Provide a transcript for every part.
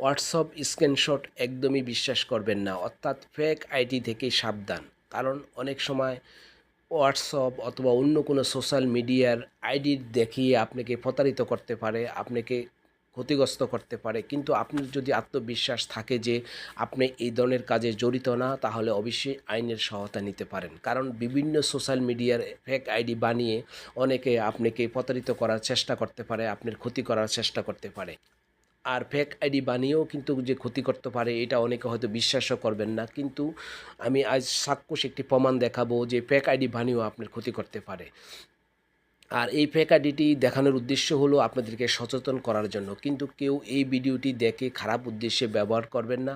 WhatsApp screenshot একদমই বিশ্বাস করবেন না, অর্থাৎ ফেক আইডি থেকে সাবধান। কারণ অনেক সময় হোয়াটসঅ্যাপ অথবা অন্য কোনো সোশ্যাল মিডিয়ার আইডি দেখিয়ে আপনাকে প্রতারিত করতে পারে, আপনাকে ক্ষতিগ্রস্ত করতে পারে। কিন্তু আপনার যদি আত্মবিশ্বাস থাকে যে আপনি এই ধরনের কাজে জড়িত না, তাহলে অবশ্যই আইনের সহায়তা নিতে পারেন। কারণ বিভিন্ন সোশ্যাল মিডিয়ার ফেক আইডি বানিয়ে অনেকে আপনাকে প্রতারিত করার চেষ্টা করতে পারে, আপনার ক্ষতি করার চেষ্টা করতে পারে। আর ফেক আইডি বানিয়েও কিন্তু যে ক্ষতি করতে পারে, এটা অনেকে হয়তো বিশ্বাসও করবেন না। কিন্তু আমি আজ সাক্ষুষ একটি প্রমাণ দেখাবো যে ফেক আইডি বানিয়েও আপনার ক্ষতি করতে পারে। আর এই ফেক আইডিটি দেখানোর উদ্দেশ্য হলো আপনাদেরকে সচেতন করার জন্য। কিন্তু কেউ এই ভিডিওটি দেখে খারাপ উদ্দেশ্যে ব্যবহার করবেন না।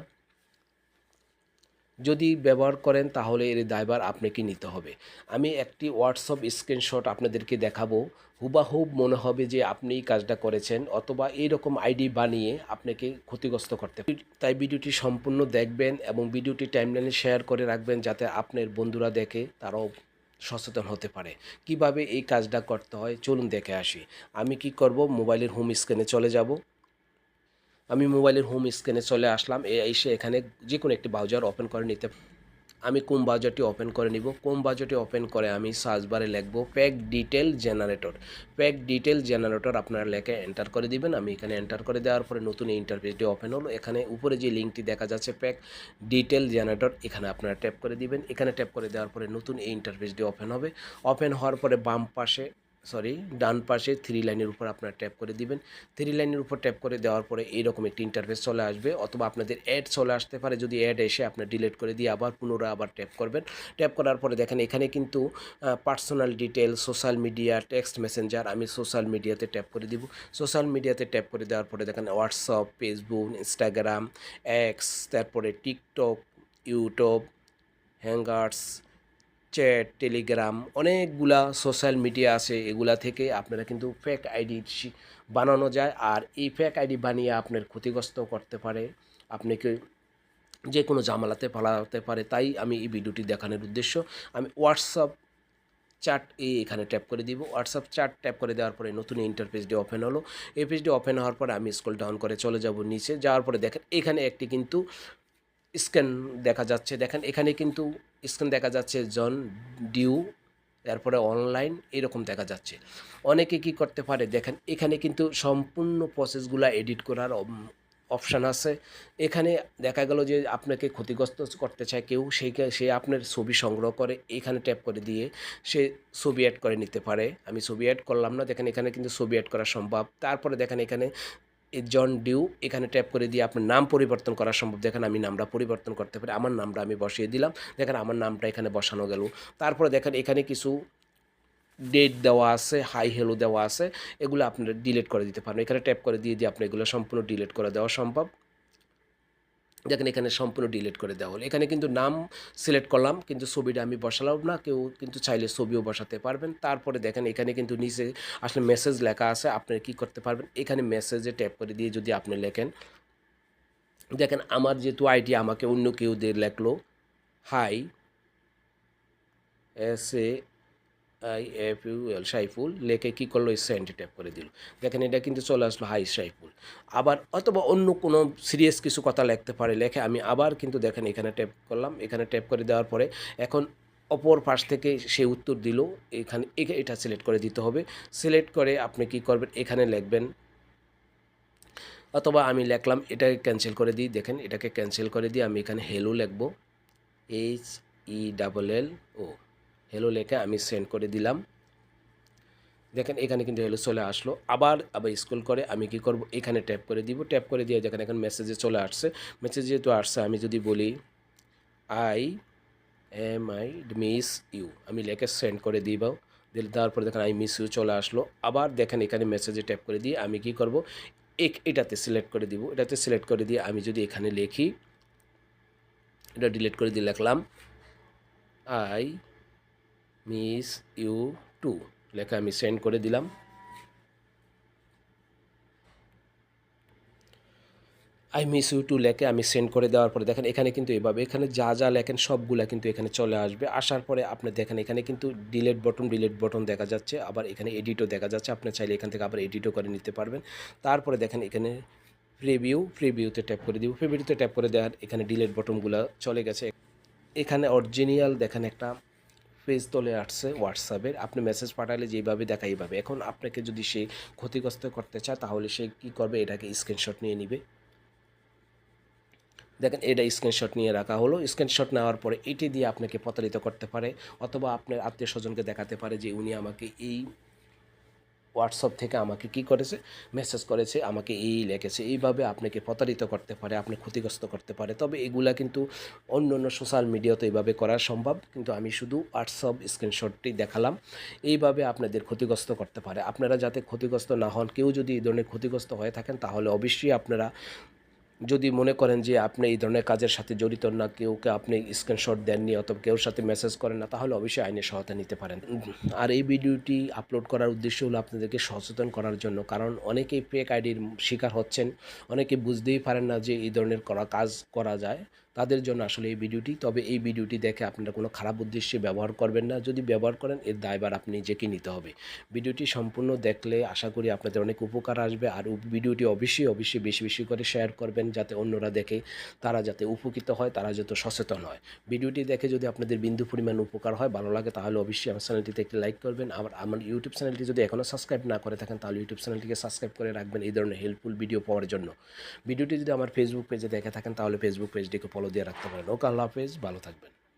যদি ব্যবহার করেন তাহলে এর দায়ভার আপনাকে নিতে হবে। আমি একটি হোয়াটসঅ্যাপ স্ক্রিনশট আপনাদেরকে দেখাবো। হুবাহুব মনে হবে যে আপনি এই কাজটা করেছেন অথবা এইরকম আইডি বানিয়ে আপনাকে ক্ষতিগ্রস্ত করতে তাই ভিডিওটি সম্পূর্ণ দেখবেন এবং ভিডিওটি টাইমলাইনে শেয়ার করে রাখবেন যাতে আপনার বন্ধুরা দেখে, তারাও সচেতন হতে পারে। কীভাবে এই কাজটা করতে হয়? চলুন দেখে আসি। আমি কি করব? মোবাইলের হোম স্ক্রিনে চলে যাব। আমি মোবাইলের হোম স্ক্রিনে চলে আসলাম। এসে এখানে যে কোনো একটি ব্রাউজার ওপেন করে নিতে। আমি কোন ব্রাউজারটি ওপেন করে নিব? কোন ব্রাউজারটি ওপেন করে আমি সার্চ বারে লিখব pack detail generator pack detail generator আপনারা লেখে এন্টার করে দিবেন। আমি এখানে এন্টার করে দেওয়ার পরে নতুন এই ইন্টারফেসটি ওপেন হলো। এখানে উপরে যে লিঙ্কটি দেখা যাচ্ছে প্যাক ডিটেল জেনারেটর এখানে আপনারা ট্যাপ করে দিবেন। এখানে ট্যাপ করে দেওয়ার পরে নতুন এই ইন্টারফেসটি ওপেন হবে। ওপেন হওয়ার পরে বাম পাশে সরি ডান পাশে থ্রি লাইনের উপর আপনারা ট্যাপ করে দিবেন। থ্রি লাইনের উপর ট্যাপ করে দেওয়ার পরে এইরকম একটি ইন্টারফেস চলে আসবে, অথবা আপনাদের অ্যাড চলে আসতে পারে। যদি অ্যাড এসে আপনার ডিলিট করে দিয়ে আবার পুনরায় আবার ট্যাপ করবেন। ট্যাপ করার পরে দেখেন এখানে কিন্তু personal detail social media text messenger আমি সোশ্যাল মিডিয়াতে ট্যাপ করে দিব। সোশ্যাল মিডিয়াতে ট্যাপ করে দেওয়ার পরে দেখেন হোয়াটসঅ্যাপ ফেসবুক ইনস্টাগ্রাম এক্স তারপরে TikTok YouTube Hangouts chat, Telegram অনেকগুলা সোশ্যাল মিডিয়া আছে, এগুলা থেকে আপনারা কিন্তু ফেক আইডি বানানো যায়। আর এই ফেক আইডি বানিয়ে আপনার ক্ষতিগ্রস্ত করতে পারে। আপনাকে যে কোনো জামালাতে পালাতে পারে। তাই আমি এই ভিডিওটি দেখানোর উদ্দেশ্য। আমি হোয়াটসঅ্যাপ চার্ট এই এখানে ট্যাপ করে দিব। হোয়াটসঅ্যাপ চার্ট ট্যাপ করে দেওয়ার পরে নতুন ইন্টারফেসটি ওপেন হলো। এই পেজটি ওপেন হওয়ার পরে আমি স্কুল ডাউন করে চলে যাব নিচে। যাওয়ার পরে দেখেন, এখানে একটি কিন্তু স্ক্যান দেখা যাচ্ছে। দেখেন, এখানে কিন্তু স্ক্যান দেখা যাচ্ছে জন ডিউ তারপরে অনলাইন, এরকম দেখা যাচ্ছে। অনেকে কি করতে পারে? দেখেন, এখানে কিন্তু সম্পূর্ণ প্রসেসগুলো এডিট করার অপশান আছে। এখানে দেখা গেল যে আপনাকে ক্ষতিগ্রস্ত করতে চায় কেউ সেই সে আপনার ছবি সংগ্রহ করে, এখানে ট্যাপ করে দিয়ে সে ছবি অ্যাড করে নিতে পারে। আমি ছবি অ্যাড করলাম না, দেখেন, এখানে কিন্তু ছবি অ্যাড করা সম্ভব। তারপরে দেখেন, এখানে জন ডিউ, এখানে ট্যাপ করে দিয়ে আপনার নাম পরিবর্তন করা সম্ভব। দেখেন আমি নামটা পরিবর্তন করতে পারি, আমার নামটা আমি বসিয়ে দিলাম। দেখেন আমার নামটা এখানে বসানো গেল। তারপরে দেখেন এখানে কিছু ডেট দেওয়া আছে হাই হেলো দেওয়া আছে। এগুলো আপনারা ডিলিট করে দিতে পারেন। এখানে ট্যাপ করে দিয়ে দিয়ে আপনি এগুলো সম্পূর্ণ ডিলিট করে দেওয়া সম্ভব। দেখেন এখানে সম্পূর্ণ ডিলিট করে দেওয়া হলো। এখানে কিন্তু নাম সিলেক্ট করলাম, কিন্তু ছবিটা আমি বসালাম না, কেউ কিন্তু চাইলে ছবিও বসাতে পারবেন। তারপরে দেখেন এখানে কিন্তু নিচে আসলে মেসেজ লেখা আছে, আপনি কি করতে পারবেন? এখানে মেসেজে ট্যাপ করে দিয়ে যদি আপনি লেখেন, দেখেন আমার যেহেতু আইডি আমাকে অন্য কেউ দিয়ে লেখলো hi S A I F U L Saiful লেখে কী করল? সেন্টে ট্যাপ করে দিল। দেখেন, এটা কিন্তু চলে আসলো হাই সাইফুল। আবার অথবা অন্য কোনো সিরিয়াস কিছু কথা লিখতে পারে, লেখে। আমি আবার কিন্তু দেখেন, এখানে ট্যাপ করলাম। এখানে ট্যাপ করে দেওয়ার পরে এখন অপর পাশ থেকে সে উত্তর দিল। এখানে এটা সিলেক্ট করে দিতে হবে। সিলেক্ট করে আপনি কি করবেন? এখানে লিখবেন, অথবা আমি লিখলাম, এটাকে ক্যান্সেল করে দিই। দেখেন, এটাকে ক্যান্সেল করে দিয়ে আমি এখানে হেলো লিখব। H E double L O hello লেখে আমি সেন্ড করে দিলাম। দেখেন এখানে কিন্তু হেলো চলে আসলো। আবার আবার স্কুল করে আমি কি করব? এখানে ট্যাপ করে দিব। ট্যাপ করে দিয়ে দেখেন এখন মেসেজে চলে আসছে। মেসেজ যেহেতু আসছে, আমি যদি বলি I am I miss you আমি লেখে সেন্ড করে দিব। দিলে দেওয়ার পরে দেখেন আই মিস ইউ চলে আসলো। আবার দেখেন এখানে মেসেজে ট্যাপ করে দিয়ে আমি কি করব? এক এটাতে সিলেক্ট করে দিব। এটাতে সিলেক্ট করে দিয়ে আমি যদি এখানে লিখি, এটা ডিলিট করে দিয়ে লিখলাম আই মিস ইউ টু। লেখা আমি সেন্ড করে দিলাম। আই মিস ইউ টু লেখে আমি সেন্ড করে দেওয়ার পরে দেখেন এখানে কিন্তু এভাবে, এখানে যা যা লেখেন সবগুলা কিন্তু এখানে চলে আসবে। আসার পরে আপনি দেখেন এখানে কিন্তু ডিলেট বটন ডিলেট বটন দেখা যাচ্ছে। আবার এখানে এডিটও দেখা যাচ্ছে। আপনি চাইলে এখান থেকে আবার এডিটও করে নিতে পারবেন। তারপরে দেখেন এখানে প্রিভিউ প্রিভিউতে ট্যাপ করে দিব। প্রিভিউতে ট্যাপ করে দেওয়ার এখানে ডিলেট বটনগুলো চলে গেছে। এখানে অরিজিনাল দেখেন একটা পেজ তোলে আসছে হোয়াটসঅ্যাপের আপনি মেসেজ পাঠালে যেভাবে দেখা, এইভাবে। এখন আপনাকে যদি সে ক্ষতিগ্রস্ত করতে চায়, তাহলে সে কী করবে? এটাকে স্ক্রিনশট নিয়ে নিবে। দেখেন, এটা স্ক্রিনশট নিয়ে রাখা হলো। স্ক্রিনশট নেওয়ার পরে এটি দিয়ে আপনাকে প্রতারিত করতে পারে। অথবা আপনার আত্মীয় স্বজনকে দেখাতে পারে যে, উনি আমাকে এই হোয়াটসঅ্যাপ থেকে আমাকে কি করেছে? মেসেজ করেছে, আমাকে এই লেখেছে এইভাবে আপনাকে প্রতারিত করতে পারে, আপনি ক্ষতিগ্রস্ত করতে পারে। তবে এগুলা কিন্তু অন্য অন্য সোশ্যাল মিডিয়াতে এইভাবে করা সম্ভব। কিন্তু আমি শুধু হোয়াটসঅ্যাপ স্ক্রিনশটটি দেখালাম। এইভাবে আপনাদের ক্ষতিগ্রস্ত করতে পারে। আপনারা যাতে ক্ষতিগ্রস্ত না হন, কেউ যদি এই ধরনের ক্ষতিগ্রস্ত হয়ে থাকেন, তাহলে অবশ্যই আপনারা যদি মনে করেন যে আপনি এই ধরনের কাজের সাথে জড়িত না কেউকে আপনি স্ক্রিনশট দেননি অথবা কেউ সাথে মেসেজ করেন না, তাহলে অবশ্যই আইনের সহায়তা নিতে পারেন। আর এই ভিডিওটি আপলোড করার উদ্দেশ্য হলো আপনাদেরকে সচেতন করার জন্য, কারণ অনেকেই ফেক আইডির শিকার হচ্ছেন, অনেকে বুঝতেই পারেন না যে এই ধরনের করা কাজ করা যায়। তাদের জন্য আসলে এই ভিডিওটি। তবে এই ভিডিওটি দেখে আপনারা কোনো খারাপ উদ্দেশ্যে ব্যবহার করবেন না। যদি ব্যবহার করেন, এর দায়ভার আপনি নিজেকে নিতে হবে। ভিডিওটি সম্পূর্ণ দেখলে আশা করি আপনাদের অনেক উপকার আসবে। আর ভিডিওটি অবশ্যই অবশ্যই বেশি বেশি করে শেয়ার করবেন যাতে অন্যরা দেখে তারা যাতে উপকৃত হয়, তারা যাতে সচেতন হয়। ভিডিওটি দেখে যদি আপনাদের বিন্দু পরিমাণ উপকার হয়, ভালো লাগে, তাহলে অবশ্যই আমার চ্যানেলটিতে একটি লাইক করবেন। আর আমার ইউটিউব চ্যানেলটি যদি এখনও সাবস্ক্রাইব না করে থাকেন, তাহলে ইউটিউব চ্যানেলটিকে সাবস্ক্রাইব করে রাখবেন। এই ধরনের হেল্পফুল ভিডিও পাওয়ার জন্য। ভিডিওটি যদি আমার ফেসবুক পেজে দেখে থাকেন, তাহলে ফেসবুক পেজটিকে ফলো দিয়ে রাখতে পারেন। ওকে আল্লাহ হাফেজ ভালো থাকবেন।